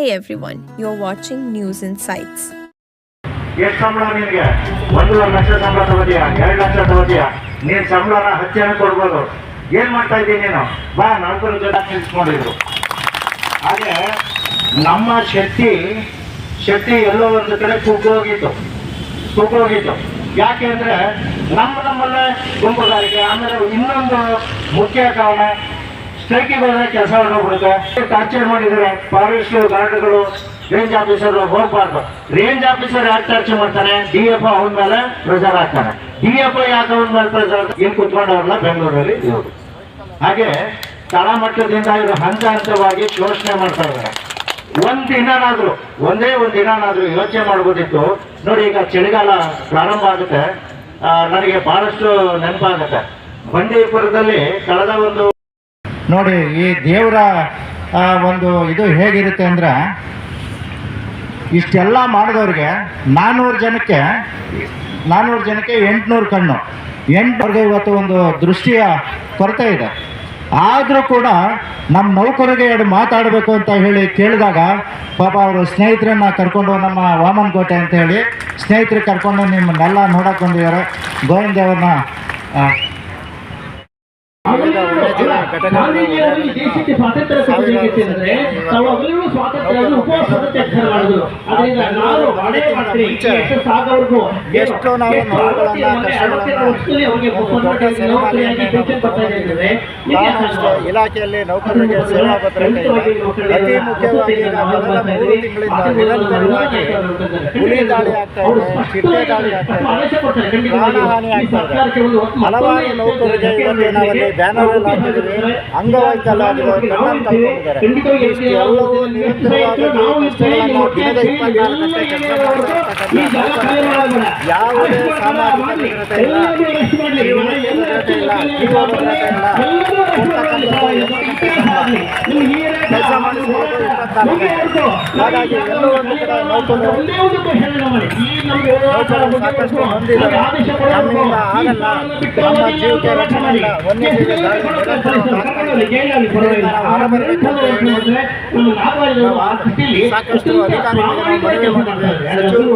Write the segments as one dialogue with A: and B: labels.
A: Hey everyone, you're watching News Insights.
B: ಎಷ್ಟು ಸಂಬಳ ನಿಮಗೆ. ಒಂದೂವರೆ ಲಕ್ಷ ಸಂಬಳ ತಗೋತೀಯ ಎರಡು ಲಕ್ಷ ತಗೋತೀಯ. ನೀನು ಸಂಬಳನ ಹತ್ತು ಜನ ಕೊಡ್ಬೋದು. ಏನ್ ಮಾಡ್ತಾ ಇದ್ದೀನಿ ನೀನು? ಬಾ ನಾಲ್ಕರ ಜೊತೆ ನಿಲ್ಸ್ಕೊಂಡಿದ್ರು. ಹಾಗೆ ನಮ್ಮ ಶಕ್ತಿ ಶಕ್ತಿ ಎಲ್ಲೋ ಒಂದು ಕಡೆ ಕುಗ್ಗೋಗಿತ್ತು. ಕುಗ್ಗೋಗಿತ್ತು. ಯಾಕೆ ಅಂದ್ರೆ ನಮ್ಮ ನಮ್ಮಲ್ಲೇ ಗುಂಪುಗಾರಿಕೆ ಆಮೇಲೆ ಇನ್ನೊಂದು ಮುಖ್ಯ ಕಾರಣ ಸ್ಟ್ರೈಕಿಗೆ ಬಂದ ಕೆಲಸ ಹೊರಟೋಗ್ಬಿಡುತ್ತೆ ಟಾರ್ಚರ್ ಮಾಡಿದರೆ ಫಾರೆಸ್ಟ್ ಗಾರ್ಡ್ಗಳು ರೇಂಜ್ ಆಫೀಸರ್ ಹೋಗ್ಬಾರ್ದು. ರೇಂಜ್ ಆಫೀಸರ್ ಯಾಕೆ ಟಾರ್ಚರ್ ಮಾಡ್ತಾನೆ? ಡಿ ಎಫ್ ಅವನ ಮೇಲೆ ಪ್ರೆಷರ್ ಹಾಕ್ತಾನೆ. ಡಿ ಎಫ್ ಯಾಕೆ ಅವನ ಮೇಲೆ ಪ್ರೆಷರ್ ಇಲ್ಲಿ ಕುತ್ಕೊಂಡವ್ರಲ್ಲ ಬೆಂಗಳೂರಲ್ಲಿ ಇವರು ಹಾಗೆ ತಳಮಟ್ಟದಿಂದ ಇವರು ಹಂತ ಹಂತವಾಗಿ ಶೋಷಣೆ ಮಾಡ್ತಾ ಇದ್ದಾರೆ. ಒಂದ್ ದಿನನಾದ್ರೂ, ಒಂದೇ ಒಂದ್ ದಿನನಾದ್ರೂ ಯೋಚನೆ ಮಾಡ್ಬೋದಿತ್ತು. ನೋಡಿ, ಈಗ ಚಳಿಗಾಲ ಪ್ರಾರಂಭ ಆಗುತ್ತೆ. ನನಗೆ ಬಹಳಷ್ಟು ನೆನಪಾಗುತ್ತೆ. ಬಂಡೀಪುರದಲ್ಲಿ ಕಳೆದ ಒಂದು ನೋಡಿ, ಈ ದೇವರ ಒಂದು ಇದು ಹೇಗಿರುತ್ತೆ ಅಂದ್ರೆ, ಇಷ್ಟೆಲ್ಲ ಮಾಡಿದವ್ರಿಗೆ ನಾನ್ನೂರು ಜನಕ್ಕೆ ನಾನ್ನೂರು ಜನಕ್ಕೆ ಎಂಟುನೂರು ಕಣ್ಣು. ಎಂಟುನೂರಿಗೆ ಇವತ್ತು ಒಂದು ದೃಷ್ಟಿಯ ಕೊರತೆ ಇದೆ. ಆದರೂ ಕೂಡ ನಮ್ಮ ನೌಕರಿಗೆ ಎರಡು ಮಾತಾಡಬೇಕು ಅಂತ ಹೇಳಿ ಕೇಳಿದಾಗ, ಪಾಪ ಅವರು ಸ್ನೇಹಿತರನ್ನ ಕರ್ಕೊಂಡು ನಮ್ಮ ವಾಮನ್ ಕೋಟೆ ಅಂತ ಹೇಳಿ, ಸ್ನೇಹಿತರು ಕರ್ಕೊಂಡು ನಿಮ್ಮನ್ನೆಲ್ಲ ನೋಡಕ್ಕೆ ಬಂದಿದ್ದಾರೆ. ಗೋವಿಂದ ಅವ್ರನ್ನ
C: ಗಾಂಧೀಜಿಯವರು ದೇಶಕ್ಕೆ ಸ್ವಾತಂತ್ರ್ಯ ತಾವು ಸ್ವಾತಂತ್ರ್ಯ ಉಪವಾಸದ ಮಾಡಿದ್ರು ಅದರಿಂದ ನಾನು ಮಾಡೇ ಮಾಡ್ತೀನಿ ಎಷ್ಟು ಸಾಗವರೆಗೂ
B: ಎಷ್ಟೋ ನಾವು ನೋವುಗಳನ್ನ, ಕಷ್ಟಗಳನ್ನ,
C: ಅವರಿಗೆ ನೌಕರಿಯಾಗಿ ಪೆನ್ಷನ್ ಬರ್ತಾ ಇದೆ ಅಂದ್ರೆ
B: ಬಹಳಷ್ಟು ಇಲಾಖೆಯಲ್ಲಿ ನೌಕರರಿಗೆ ಸೇವಾ ಭದ್ರತೆ ಅತಿ ಮುಖ್ಯವಾಗಿ ನಾವೆಲ್ಲ ಮೂರು ತಿಂಗಳಿಂದ ನಿರಂತರವಾಗಿ ಹುಲಿ ದಾಳಿ ಆಗ್ತಾ ಇದೆ. ಚಿಟ್ಟೆ ದಾಳಿ ಆಗ್ತಾ ಇದೆ. ಪ್ರಾಣಹಾನಿ ಆಗ್ತಾ ಇದೆ. ಹಲವಾರು ನೌಕರರಿಗೆ ಇವತ್ತು ನಾವಲ್ಲಿ ಬ್ಯಾನರ್ ಎಲ್ಲ ಹಾಕಿದ್ದೀವಿ. ಕಳ್ಕೊಂಡಿದ್ದಾರೆ. ಇಷ್ಟೆಲ್ಲವೂ ನಿರಂತರವಾಗಿ ದಿನದ ಇಪ್ಪತ್ನಾಲ್ಕು ಗಂಟೆ ಕೆಲಸ ಮಾಡ್ತಿರ್ತಕ್ಕಂಥ ನೌಕರರಿಗೆ ಯಾವುದೇ ಸಾಮಾಜಿಕ ಭದ್ರತೆ ಇಲ್ಲ. ಜೀವನಕ್ಕೆ ಭದ್ರತೆ ಇಲ್ಲ. ಜೀವ ಭದ್ರತೆ ಇಲ್ಲ. ಹಾಗಾಗಿ ಸಾಕಷ್ಟು ಹೊಂದಿದ್ದಾರೆ ನಮ್ಮಿಂದ ಆಗಲ್ಲ. ನಮ್ಮ ಜೀವಕ್ಕೆ ರಕ್ಷಣೆ ಇಲ್ಲ. ಸಾಕಷ್ಟು ಅಧಿಕಾರಿಗಳಿಗೆ ಸಚಿವರು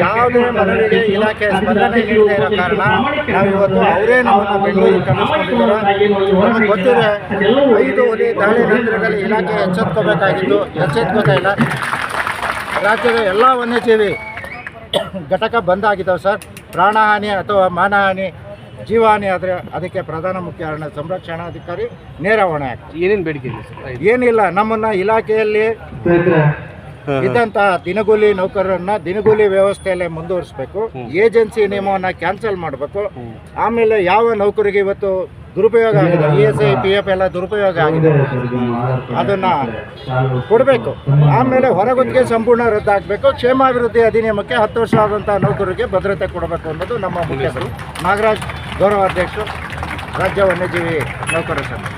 B: ಯಾವುದೇ ಮನವಿಗೆ ಇಲಾಖೆ ಸ್ಪಂದನೆ ನೀಡದೇ ಇರೋ ಕಾರಣ ನಾವು ಇವತ್ತು ಅವರೇ ನಮ್ಮನ್ನು ಬೆಂಗಳೂರಿಗೆ ಕರೆಸ್ಕೊಂಡಿದ್ದಾರೆ. ನಮಗೆ ಗೊತ್ತಿದೆ ಐದು ಹುಲಿ ದಾಳಿ ನಂತರದಲ್ಲಿ ಇಲಾಖೆ ಎಚ್ಚೆತ್ಕೋಬೇಕಾಗಿತ್ತು ಎಚ್ಚೆತ್ಕೋತಾ ಇಲ್ಲ. ರಾಜ್ಯದ ಎಲ್ಲ ವನ್ಯಜೀವಿ ಘಟಕ ಬಂದ್ ಆಗಿದ್ದಾವೆ ಸರ್. ಪ್ರಾಣಹಾನಿ ಅಥವಾ ಮಾನಹಾನಿ ಜೀವಹಾನಿ ಆದರೆ ಅದಕ್ಕೆ ಪ್ರಧಾನ ಮುಖ್ಯ ಅರಣ್ಯ ಸಂರಕ್ಷಣಾಧಿಕಾರಿ ನೇರ ಹೊಣೆ ಆಗ್ತದೆ.
D: ಏನೇನು ಬೇಡಿಕೆ
B: ಏನಿಲ್ಲ ನಮ್ಮನ್ನು ಇಲಾಖೆಯಲ್ಲಿ ಇದ್ದಂತಹ ದಿನಗೂಲಿ ನೌಕರರನ್ನ ದಿನಗೂಲಿ ವ್ಯವಸ್ಥೆಯಲ್ಲೇ ಮುಂದುವರಿಸಬೇಕು. ಏಜೆನ್ಸಿ ನಿಯಮವನ್ನು ಕ್ಯಾನ್ಸಲ್ ಮಾಡಬೇಕು. ಆಮೇಲೆ ಯಾವ ನೌಕರಿಗೆ ಇವತ್ತು ದುರುಪಯೋಗ ಆಗಿದೆ. E S I P F ಎಲ್ಲ ದುರುಪಯೋಗ ಆಗಿದೆ. ಅದನ್ನ ಕೊಡಬೇಕು. ಆಮೇಲೆ ಹೊರಗುತ್ತಿಗೆ ಸಂಪೂರ್ಣ ರದ್ದಾಗಬೇಕು. ಕ್ಷೇಮಾಭಿವೃದ್ಧಿ ಅಧಿನಿಯಮಕ್ಕೆ ಹತ್ತು ವರ್ಷ ಆದಂಥ ನೌಕರರಿಗೆ ಭದ್ರತೆ ಕೊಡಬೇಕು ಅನ್ನೋದು ನಮ್ಮ ಮುಖ್ಯಸ್ಥರು. ನಾಗರಾಜ್ ಗೌರವಾಧ್ಯಕ್ಷರು ರಾಜ್ಯ ವನ್ಯಜೀವಿ ನೌಕರರ ಸಂಘ.